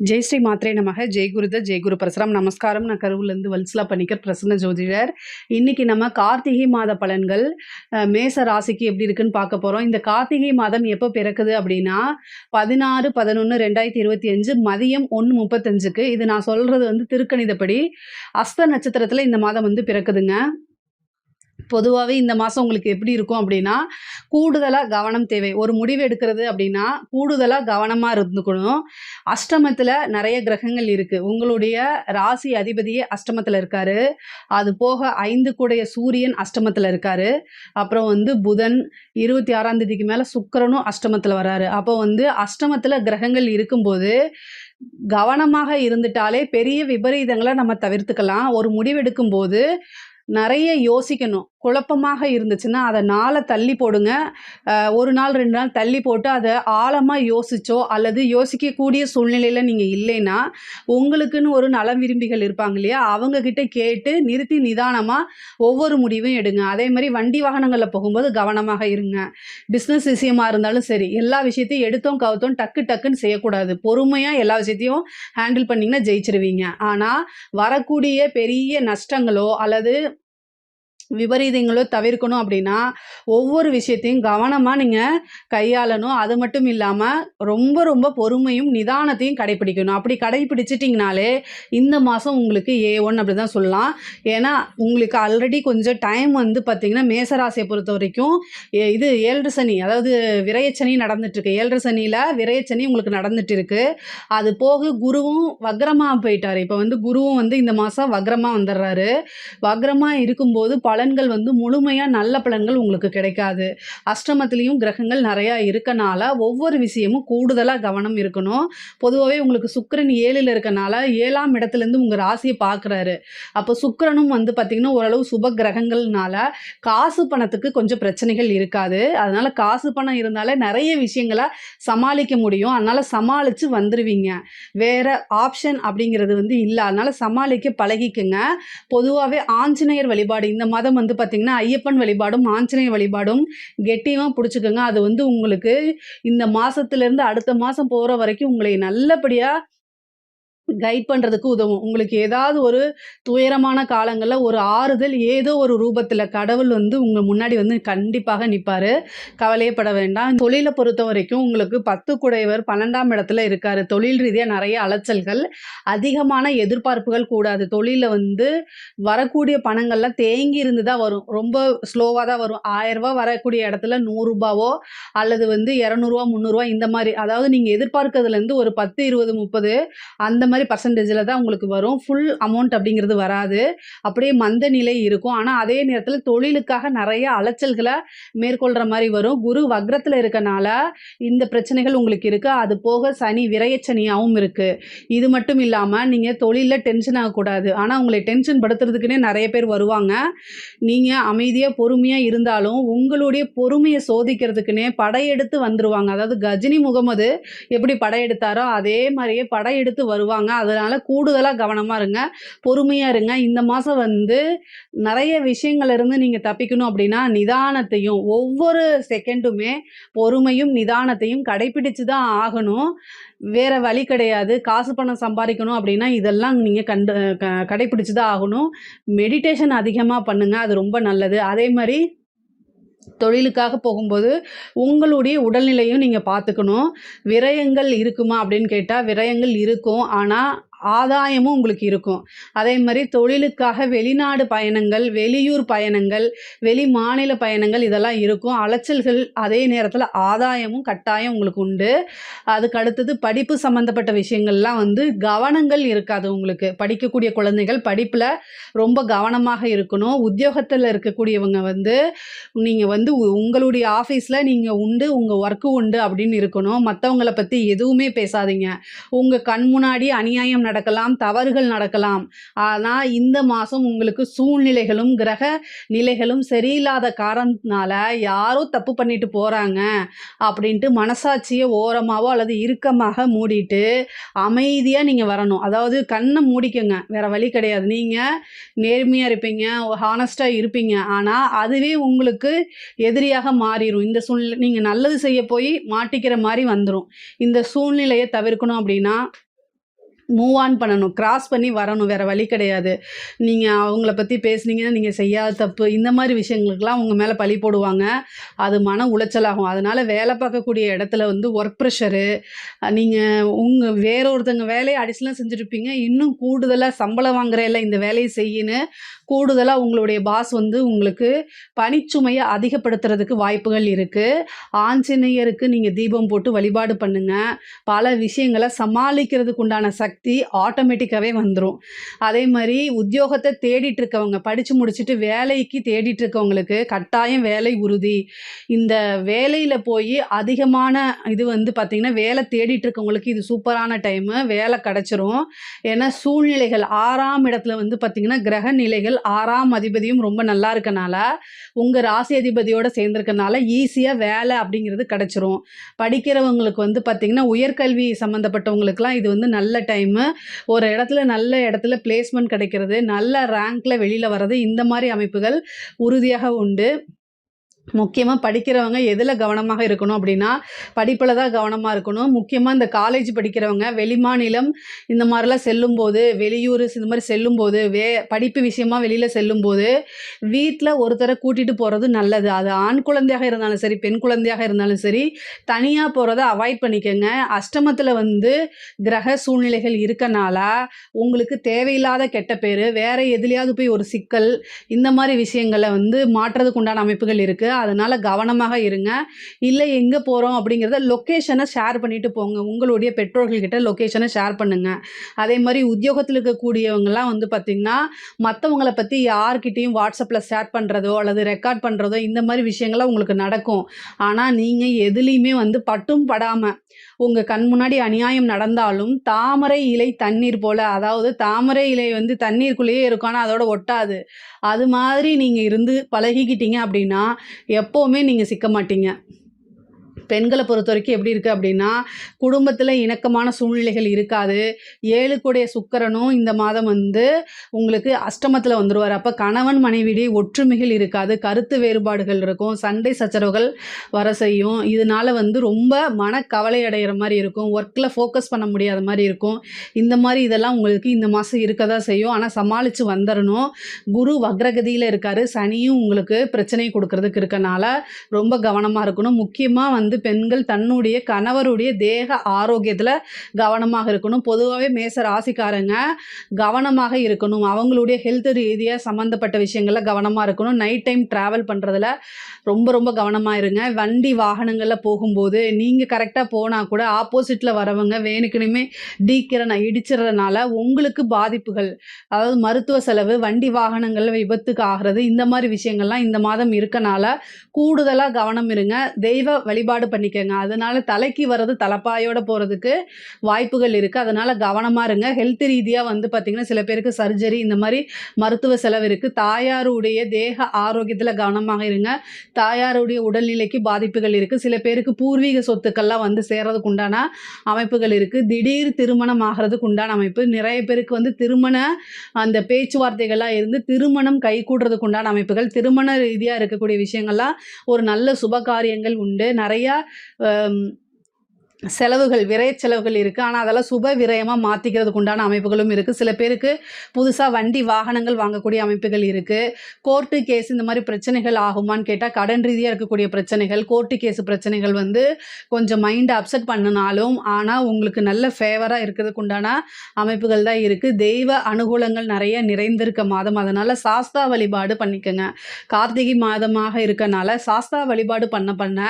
ஜெய் ஸ்ரீ மாத்ரே நமக. ஜெய் குருத ஜெய் குரு பரசுராம். நமஸ்காரம். நான் கருவிலேருந்து வல்சலா பண்ணிக்கர் பிரசன்ன ஜோதிடர். இன்னைக்கு நம்ம கார்த்திகை மாத பலன்கள் மேச ராசிக்கு எப்படி இருக்குன்னு பார்க்க போகிறோம் இந்த கார்த்திகை மாதம் எப்போ பிறக்குது அப்படின்னா பதினாறு பதினொன்று ரெண்டாயிரத்தி இருபத்தி அஞ்சு மதியம் ஒன்று முப்பத்தஞ்சுக்கு. இது நான் சொல்கிறது வந்து திருக்கணிதப்படி. அஸ்த நட்சத்திரத்தில் இந்த மாதம் வந்து பிறக்குதுங்க. பொதுவாகவே இந்த மாதம் உங்களுக்கு எப்படி இருக்கும் அப்படின்னா கூடுதலாக கவனம் தேவை. ஒரு முடிவு எடுக்கிறது அப்படின்னா கூடுதலாக கவனமாக இருந்துக்கணும். அஷ்டமத்தில் நிறைய கிரகங்கள் இருக்குது உங்களுடைய ராசி அதிபதியே அஷ்டமத்தில் இருக்காரு. அது போக ஐந்து கூடைய சூரியன் அஷ்டமத்தில் இருக்காரு. அப்புறம் வந்து புதன் இருபத்தி ஆறாம் தேதிக்கு மேலே சுக்கிரனும் அஷ்டமத்தில் வராரு. அப்போ வந்து அஷ்டமத்தில் கிரகங்கள் இருக்கும்போது கவனமாக இருந்துட்டாலே பெரிய விபரீதங்களை நம்ம தவிர்த்துக்கலாம். ஒரு முடிவெடுக்கும் போது நிறைய யோசிக்கணும். குழப்பமாக இருந்துச்சுன்னா அதை நாளை தள்ளி போடுங்க. ஒரு நாள் ரெண்டு நாள் தள்ளி போட்டு அதை ஆழமாக யோசிச்சோ அல்லது யோசிக்கக்கூடிய சூழ்நிலையில் நீங்கள் இல்லைன்னா உங்களுக்குன்னு ஒரு நலம் விரும்பிகள் இருப்பாங்க இல்லையா? அவங்கக்கிட்ட கேட்டு நிறுத்தி நிதானமாக ஒவ்வொரு முடிவும் எடுங்க. அதே மாதிரி வண்டி வாகனங்களில் போகும்போது கவனமாக இருங்க. பிஸ்னஸ் விஷயமா இருந்தாலும் சரி எல்லா விஷயத்தையும் எடுத்தோம் கவுத்தோம் டக்கு டக்குன்னு செய்யக்கூடாது. பொறுமையாக எல்லா விஷயத்தையும் ஹேண்டில் பண்ணிங்கன்னா ஜெயிச்சிருவீங்க. ஆனால் வரக்கூடிய பெரிய நஷ்டங்களோ அல்லது விபரீதங்களோ தவிர்க்கணும் அப்படின்னா ஒவ்வொரு விஷயத்தையும் கவனமாக நீங்கள் கையாளணும். அது மட்டும் இல்லாமல் ரொம்ப ரொம்ப பொறுமையும் நிதானத்தையும் கடைப்பிடிக்கணும். அப்படி கடைப்பிடிச்சிட்டிங்கனாலே இந்த மாதம் உங்களுக்கு ஏ ஒன் அப்படி தான் சொல்லலாம். ஏன்னா உங்களுக்கு ஆல்ரெடி கொஞ்சம் டைம் வந்து பார்த்திங்கன்னா மேசராசியை பொறுத்த வரைக்கும் ஏ- இது ஏழு சனி அதாவது விரயச்சனி நடந்துட்டுருக்கு. ஏழு சனியில் விரயச்சனி உங்களுக்கு நடந்துட்டு இருக்கு அது போக குருவும் வக்ரமாக போயிட்டார். இப்போ வந்து குருவும் வந்து இந்த மாதம் வக்ரமாக வந்துடுறாரு. வக்ரமாக இருக்கும்போது பல பலன்கள் வந்து முழுமையாக நல்ல பலன்கள் உங்களுக்கு கிடைக்காது. அஷ்டமத்துலேயும் கிரகங்கள் நிறையா இருக்கனால ஒவ்வொரு விஷயமும் கூடுதலாக கவனம் இருக்கணும். பொதுவாகவே உங்களுக்கு சுக்கிரன் ஏழில் இருக்கனால ஏழாம் இடத்துலேருந்து உங்கள் ராசியை பார்க்குறாரு. அப்போ சுக்கரனும் வந்து பார்த்திங்கன்னா ஓரளவு சுப கிரகங்கள்னால காசு பணத்துக்கு கொஞ்சம் பிரச்சனைகள் இருக்காது. அதனால் காசு பணம் இருந்தாலே நிறைய விஷயங்களை சமாளிக்க முடியும். அதனால் சமாளித்து வந்துடுவீங்க வேறு ஆப்ஷன் அப்படிங்கிறது வந்து இல்லை. அதனால் சமாளிக்க பழகிக்குங்க. பொதுவாகவே ஆஞ்சநேயர் வழிபாடு இந்த மாதம் வந்து பார்த்திங்கன்னா ஐயப்பன் வழிபாடும் ஆஞ்சநேய வழிபாடும் கெட்டியமாக பிடிச்சிக்கோங்க. அது வந்து உங்களுக்கு இந்த மாதத்துலேருந்து அடுத்த மாதம் போகிற வரைக்கும் உங்களை நல்லபடியாக கைட் பண்ணுறதுக்கு உதவும். உங்களுக்கு ஏதாவது ஒரு துயரமான காலங்களில் ஒரு ஆறுதல் ஏதோ ஒரு ரூபத்தில் கடவுள் வந்து உங்கள் முன்னாடி வந்து கண்டிப்பாக நிற்பார் கவலையப்பட வேண்டாம். தொழிலை பொறுத்த வரைக்கும் உங்களுக்கு பத்து குடையவர் பன்னெண்டாம் இடத்துல இருக்கார். தொழில் ரீதியாக நிறைய அலைச்சல்கள் அதிகமான எதிர்பார்ப்புகள் கூடாது. தொழிலில் வந்து வரக்கூடிய பணங்கள்லாம் தேங்கி இருந்து தான் வரும். ரொம்ப ஸ்லோவாக தான் வரும். ஆயரூபா வரக்கூடிய இடத்துல நூறுரூபாவோ அல்லது வந்து இரநூறுவா முந்நூறுரூவா இந்த மாதிரி. அதாவது நீங்கள் எதிர்பார்க்கறதுலேருந்து ஒரு பத்து இருபது முப்பது அந்த மாதிரி பர்சன்டேஜில் தான் உங்களுக்கு வரும். ஃபுல் அமௌண்ட் அப்படிங்கிறது வராது. அப்படியே மந்த நிலை இருக்கும். ஆனால் அதே நேரத்தில் தொழிலுக்காக நிறைய அலைச்சல்களை மேற்கொள்கிற மாதிரி வரும். குரு வக்ரத்தில் இருக்கனால இந்த பிரச்சனைகள் உங்களுக்கு இருக்குது அது போக சனி விரையச்சனியாகவும் இருக்குது இது மட்டும் இல்லாமல் நீங்கள் தொழிலில் டென்ஷன் ஆகக்கூடாது. ஆனால் உங்களை டென்ஷன் படுத்துறதுக்குன்னே நிறைய பேர் வருவாங்க. நீங்கள் அமைதியாக பொறுமையாக இருந்தாலும் உங்களுடைய பொறுமையை சோதிக்கிறதுக்குன்னே படையெடுத்து வந்துருவாங்க. அதாவது கஜினி முகமது எப்படி படையெடுத்தாரோ அதே மாதிரியே படையெடுத்து வருவாங்க. அதனால் கூடுதலாக கவனமாக இருங்க. பொறுமையாக இருங்க. இந்த மாதம் வந்து நிறைய விஷயங்கள்ல இருந்து நீங்கள் தப்பிக்கணும் அப்படின்னா நிதானத்தையும் ஒவ்வொரு செகண்டுமே பொறுமையும் நிதானத்தையும் கடைப்பிடிச்சு தான் ஆகணும். வேற வழி கிடையாது. காசு பணம் சம்பாதிக்கணும் அப்படின்னா இதெல்லாம் நீங்கள் கண்டு க கடைப்பிடிச்சு தான் ஆகணும். மெடிடேஷன் அதிகமாக பண்ணுங்கள் அது ரொம்ப நல்லது. அதே மாதிரி தொழிலுக்காக போகும்போது உங்களுடைய உடல்நிலையும் நீங்கள் பார்த்துக்கணும். விரயங்கள் இருக்குமா அப்படின்னு கேட்டால் விரயங்கள் இருக்கும். ஆனால் ஆதாயமும் உங்களுக்கு இருக்கும். அதே மாதிரி தொழிலுக்காக வெளிநாடு பயணங்கள் வெளியூர் பயணங்கள் வெளி மாநில பயணங்கள் இதெல்லாம் இருக்கும். அலைச்சல்கள் அதே நேரத்தில் ஆதாயமும் கட்டாயம் உங்களுக்கு உண்டு. அதுக்கு அடுத்தது படிப்பு சம்மந்தப்பட்ட விஷயங்கள்லாம் வந்து கவனங்கள் இருக்காது உங்களுக்கு. படிக்கக்கூடிய குழந்தைகள் படிப்பில் ரொம்ப கவனமாக இருக்கணும். உத்தியோகத்தில் இருக்கக்கூடியவங்க வந்து நீங்கள் வந்து உ- உங்களுடைய ஆஃபீஸில் நீங்கள் உண்டு உங்கள் ஒர்க்கு உண்டு அப்படின்னு இருக்கணும். மற்றவங்கள பற்றி எதுவுமே பேசாதீங்க. உங்கள் கண் முன்னாடி அநியாயம் நடக்கலாம் தவறுகள் நடக்கலாம். ஆனால் இந்த மாதம் உங்களுக்கு சூழ்நிலைகளும் கிரக நிலைகளும் சரியில்லாத காரணத்தினால யாரோ தப்பு பண்ணிட்டு போகிறாங்க அப்படின்ட்டு மனசாட்சியை ஓரமாகவோ அல்லது இறுக்கமாக மூடிட்டு அமைதியாக நீங்கள் வரணும். அதாவது கண்ணை மூடிக்கங்க. வேற வழி கிடையாது. நீங்கள் நேர்மையாக இருப்பீங்க ஹானஸ்ட்டாக இருப்பீங்க. ஆனால் அதுவே உங்களுக்கு எதிரியாக மாறிடும் இந்த சூழ்நிலை நீங்கள் நல்லது செய்ய போய் மாட்டிக்கிற மாதிரி வந்துடும் இந்த சூழ்நிலையை தவிர்க்கணும் அப்படின்னா மூவ் ஆன் பண்ணணும். கிராஸ் பண்ணி வரணும். வேறு வழி கிடையாது. நீங்கள் அவங்கள பற்றி பேசுனீங்கன்னா நீங்கள் செய்யாத தப்பு. இந்த மாதிரி விஷயங்களுக்கெல்லாம் உங்கள் மேலே பழி போடுவாங்க. அது மன உளைச்சலாகும். அதனால் வேலை பார்க்கக்கூடிய இடத்துல வந்து ஒர்க் ப்ரெஷரு நீங்கள் உங்கள் வேற ஒருத்தங்க வேலையை அடிஷனலாக செஞ்சுருப்பீங்க. இன்னும் கூடுதலாக சம்பளம் வாங்குறேல்ல இந்த வேலையை செய்யின்னு கூடுதலாக உங்களுடைய பாஸ் வந்து உங்களுக்கு பணிச்சுமையை அதிகப்படுத்துறதுக்கு வாய்ப்புகள் இருக்குது ஆஞ்சநேயருக்கு நீங்கள் தீபம் போட்டு வழிபாடு பண்ணுங்கள் பல விஷயங்களை சமாளிக்கிறதுக்கு உண்டான சக்தி ஆட்டோமேட்டிக்காகவே வந்துடும் அதே மாதிரி உத்தியோகத்தை தேடிட்டு இருக்கவங்க படித்து முடிச்சுட்டு வேலைக்கு தேடிட்டு இருக்கவங்களுக்கு கட்டாயம் வேலை உறுதி. இந்த வேலையில் போய் அதிகமான இது வந்து பார்த்திங்கன்னா வேலை தேடிட்டு இருக்கவங்களுக்கு இது சூப்பரான டைமு வேலை கிடச்சிரும். ஏன்னா சூழ்நிலைகள் ஆறாம் இடத்துல வந்து பார்த்திங்கன்னா கிரக நிலைகள் ஆறாம் அதிபதியும் ரொம்ப நல்லா இருக்கனால உங்கள் ராசி அதிபதியோடு சேர்ந்துருக்கனால ஈஸியாக வேலை அப்படிங்கிறது கிடச்சிரும். படிக்கிறவங்களுக்கு வந்து பார்த்திங்கன்னா உயர்கல்வி சம்மந்தப்பட்டவங்களுக்குலாம் இது வந்து நல்ல டைம் ஒரு இடத்துல நல்ல இடத்துல பிளேஸ்மெண்ட் கிடைக்கிறது நல்ல ரேங்க்கில் வெளியில் வர்றது இந்த மாதிரி அமைப்புகள் உறுதியாக உண்டு. முக்கியமாக படிக்கிறவங்க எதில் கவனமாக இருக்கணும் அப்படின்னா படிப்பில் தான் கவனமாக இருக்கணும். முக்கியமாக இந்த காலேஜ் படிக்கிறவங்க வெளிமாநிலம் இந்த மாதிரிலாம் செல்லும்போது வெளியூர் இந்த மாதிரி செல்லும்போது வே படிப்பு விஷயமா வெளியில் செல்லும்போது வீட்டில் ஒருத்தரை கூட்டிகிட்டு போகிறது நல்லது. அது ஆண் குழந்தையாக இருந்தாலும் சரி பெண் குழந்தையாக இருந்தாலும் சரி தனியாக போகிறத அவாய்ட் பண்ணிக்கோங்க. அஷ்டமத்தில் வந்து கிரக சூழ்நிலைகள் இருக்கனால உங்களுக்கு தேவையில்லாத கெட்ட பேர் வேறு எதுலையாவது போய் ஒரு சிக்கல் இந்த மாதிரி விஷயங்களை வந்து மாற்றுறதுக்கு உண்டான அமைப்புகள் இருக்குது அதனால் கவனமாக இருங்க. இல்லை எங்கே போகிறோம் அப்படிங்கிறத லொக்கேஷனை ஷேர் பண்ணிட்டு போங்க. உங்களுடைய பெற்றோர்கள்கிட்ட லொக்கேஷனை ஷேர் பண்ணுங்கள் அதே மாதிரி உத்தியோகத்தில் இருக்கக்கூடியவங்கலாம் வந்து பார்த்திங்கன்னா மற்றவங்களை பற்றி யார்கிட்டேயும் வாட்ஸ்அப்பில் ஷேர் பண்ணுறதோ அல்லது ரெக்கார்ட் பண்ணுறதோ இந்த மாதிரி விஷயங்கள்லாம் உங்களுக்கு நடக்கும். ஆனால் நீங்கள் எதுலேயுமே வந்து பட்டும் படாமல் உங்கள் கண் முன்னாடி அநியாயம் நடந்தாலும் தாமரை இலை தண்ணீர் போல் அதாவது தாமரை இலை வந்து தண்ணீருக்குள்ளேயே இருக்கும் ஆனால் அதோட ஒட்டாது. அது மாதிரி நீங்கள் இருந்து பழகிக்கிட்டீங்க அப்படின்னா எப்போவுமே நீங்கள் சிக்க மாட்டீங்க. பெண்களை பொறுத்த வரைக்கும் எப்படி இருக்குது அப்படின்னா குடும்பத்தில் இணக்கமான சூழ்நிலைகள் இருக்காது. ஏழுக்குடைய சுக்கரனும் இந்த மாதம் வந்து உங்களுக்கு அஷ்டமத்தில் வந்துடுவார் அப்போ கணவன் மனைவியிடையே ஒற்றுமைகள் இருக்காது. கருத்து வேறுபாடுகள் இருக்கும். சண்டை சச்சரவுகள் வர செய்யும். இதனால வந்து ரொம்ப மனக்கவலை அடைகிற மாதிரி இருக்கும். ஒர்க்கில் ஃபோக்கஸ் பண்ண முடியாத மாதிரி இருக்கும். இந்த மாதிரி இதெல்லாம் உங்களுக்கு இந்த மாதம் இருக்க தான் செய்யும். ஆனால் சமாளித்து வந்துடணும் குரு வக்ரகதியில் இருக்கார். சனியும் உங்களுக்கு பிரச்சனை கொடுக்கறதுக்கு இருக்கனால ரொம்ப கவனமாக இருக்கணும். முக்கியமாக வந்து பெண்கள் தன்னுடைய கணவருடைய தேக ஆரோக்கியத்தில் கவனமாக இருக்கணும். பொதுவாகவே மேச ராசிக்காரங்க கவனமாக இருக்கணும். அவங்களுடைய ஹெல்த் ரீதியாக சம்மந்தப்பட்ட விஷயங்களில் கவனமாக இருக்கணும். நைட் டைம் ட்ராவல் பண்ணுறதுல ரொம்ப ரொம்ப கவனமாக இருங்க. வண்டி வாகனங்களில் போகும்போது நீங்கள் கரெக்டாக போனால் கூட ஆப்போசிட்டில் வரவங்க வேணுக்குனுமே டீக்கிறன இடிச்சிடுறதுனால உங்களுக்கு பாதிப்புகள் அதாவது மருத்துவ செலவு வண்டி வாகனங்களில் விபத்துக்கு ஆகிறது இந்த மாதிரி விஷயங்கள்லாம் இந்த மாதம் இருக்கனால கூடுதலாக கவனம் இருங்க. தெய்வ வழிபாடு பண்ணிக்கோங்க. அதனால தலைக்கு வர்றது தலைப்பாயோட போகிறதுக்கு வாய்ப்புகள் இருக்குது அதனால் கவனமாக இருங்க. ஹெல்த் ரீதியாக வந்து பார்த்திங்கன்னா சில பேருக்கு சர்ஜரி இந்த மாதிரி மருத்துவ செலவு இருக்குது தாயாருடைய தேக ஆரோக்கியத்தில் கவனமாக இருங்க. தாயாருடைய உடல்நிலைக்கு பாதிப்புகள் இருக்குது சில பேருக்கு பூர்வீக சொத்துக்கள்லாம் வந்து சேர்றதுக்கு உண்டான அமைப்புகள் இருக்குது திடீர் திருமணம் ஆகிறதுக்கு உண்டான அமைப்பு. நிறைய பேருக்கு வந்து திருமண அந்த பேச்சுவார்த்தைகள்லாம் இருந்து திருமணம் கைகூடுறதுக்கு உண்டான அமைப்புகள். திருமண ரீதியாக இருக்கக்கூடிய விஷயங்கள்லாம் ஒரு நல்ல சுப காரியங்கள் உண்டு. நிறைய um, செலவுகள் விரய செலவுகள் இருக்குது ஆனால் அதெல்லாம் சுப விரயமாக மாற்றிக்கிறதுக்கு உண்டான அமைப்புகளும் இருக்குது சில பேருக்கு புதுசாக வண்டி வாகனங்கள் வாங்கக்கூடிய அமைப்புகள் இருக்குது கோர்ட்டு கேஸ் இந்த மாதிரி பிரச்சனைகள் ஆகுமான்னு கேட்டால் கடன் ரீதியாக இருக்கக்கூடிய பிரச்சனைகள் கோர்ட்டு கேஸ் பிரச்சனைகள் வந்து கொஞ்சம் மைண்டை அப்செட் பண்ணினாலும் ஆனால் உங்களுக்கு நல்ல ஃபேவராக இருக்கிறதுக்கு உண்டான அமைப்புகள் தான் இருக்குது தெய்வ அனுகூலங்கள் நிறைய நிறைந்திருக்க மாதம். அதனால் சாஸ்தா வழிபாடு பண்ணிக்கோங்க. கார்த்திகை மாதமாக இருக்கனால சாஸ்தா வழிபாடு பண்ண பண்ண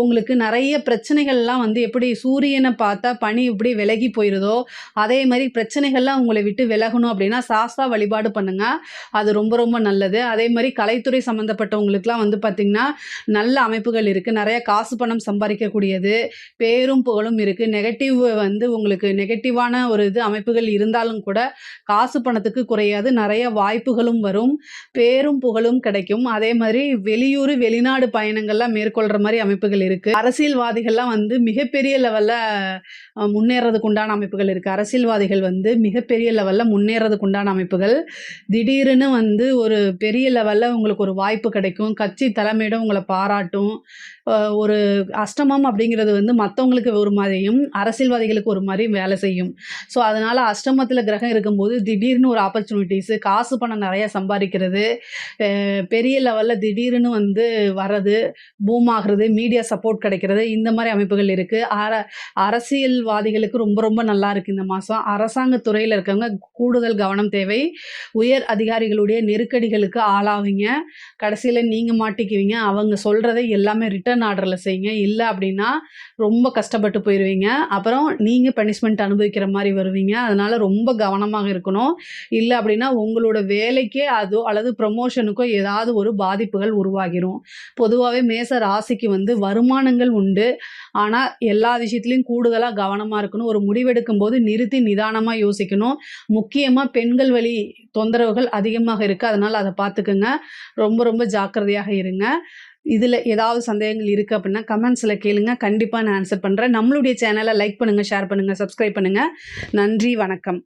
உங்களுக்கு நிறைய பிரச்சனைகள்லாம் வந்து எப்படி சூரியனை பார்த்தா பனி இப்படி விலகி போயிடுதோ அதே மாதிரி பிரச்சனைகள்லாம் உங்களை விட்டு விலகணும் அப்படின்னா சாஸ்தா வழிபாடு பண்ணுங்க. அது ரொம்ப ரொம்ப நல்லது. அதே மாதிரி கலைத்துறை சம்மந்தப்பட்டவங்களுக்குலாம் வந்து பார்த்திங்கன்னா நல்ல அமைப்புகள் இருக்குது நிறைய காசு பணம் சம்பாதிக்கக்கூடியது பேரும் புகழும் இருக்குது நெகட்டிவ் வந்து உங்களுக்கு நெகட்டிவான ஒரு இது அமைப்புகள் இருந்தாலும் கூட காசு பணத்துக்கு குறையாது. நிறைய வாய்ப்புகளும் வரும். பேரும் புகழும் கிடைக்கும். அதே மாதிரி வெளியூர் வெளிநாடு பயணங்கள்லாம் மேற்கொள்கிற மாதிரி அமைப்புகள் இருக்குது அரசியல்வாதிகள்லாம் வந்து மிகப்பெரிய லெவல்ல முன்னேறதுக்கு உண்டான அமைப்புகள் இருக்குது அரசியல்வாதிகள் வந்து மிகப்பெரிய லெவலில் முன்னேறதுக்கு உண்டான அமைப்புகள். திடீர்னு வந்து ஒரு பெரிய லெவலில் உங்களுக்கு ஒரு வாய்ப்பு கிடைக்கும். கட்சி தலைமையிடம் உங்களை பாராட்டும். ஒரு அஷ்டமம் அப்படிங்கிறது வந்து மற்றவங்களுக்கு ஒரு மாதிரியும் அரசியல்வாதிகளுக்கு ஒரு மாதிரியும் வேலை செய்யும். ஸோ, அதனால் அஷ்டமத்தில் கிரகம் இருக்கும்போது திடீர்னு ஒரு ஆப்பர்ச்சுனிட்டிஸு காசு பணம் நிறையா சம்பாதிக்கிறது பெரிய லெவலில் திடீர்னு வந்து வர்றது, பூம் ஆகிறது மீடியா சப்போர்ட் கிடைக்கிறது, இந்த மாதிரி அமைப்புகள் இருக்குது அர அரசியல்வாதிகளுக்கு ரொம்ப ரொம்ப நல்லா இருக்குது இந்த மாதம் அரசாங்க துறையில் இருக்கவங்க கூடுதல் கவனம் தேவை. உயர் அதிகாரிகளுடைய நெருக்கடிகளுக்கு ஆளாவீங்க. கடைசியில் நீங்கள் மாட்டிக்குவீங்க. அவங்க சொல்கிறதை எல்லாமே ரிட்டர்ன் ஆர்டரில் செய்யுங்க. இல்லை அப்படின்னா ரொம்ப கஷ்டப்பட்டு போயிடுவீங்க அப்புறம் நீங்கள் பனிஷ்மெண்ட் அனுபவிக்கிற மாதிரி வருவீங்க. அதனால் ரொம்ப கவனமாக இருக்கணும். இல்லை அப்படின்னா உங்களோட வேலைக்கே அதோ அல்லது ப்ரமோஷனுக்கோ ஏதாவது ஒரு பாதிப்புகள் உருவாகிரும். பொதுவாகவே மேச ராசிக்கு வந்து வருமானங்கள் உண்டு. ஆனால் எல்லா விஷயத்துலையும் கூடுதலாக கவனமாக இருக்கணும். ஒரு முடிவெடுக்கும் போது நிறுத்தி நிதானமாக யோசிக்கணும். முக்கியமாக பெண்கள் வழி தொந்தரவுகள் அதிகமாக இருக்குது அதனால் அதை பார்த்துக்கங்க. ரொம்ப ரொம்ப ஜாக்கிரதையாக இருங்க. இதில் ஏதாவது சந்தேகங்கள் இருக்குது அப்படின்னா கமெண்ட்ஸில் கேளுங்க. கண்டிப்பாக நான் ஆன்சர் பண்ணுறேன் நம்மளுடைய சேனலை லைக் பண்ணுங்கள் ஷேர் பண்ணுங்கள் சப்ஸ்கிரைப் பண்ணுங்கள் நன்றி, வணக்கம்.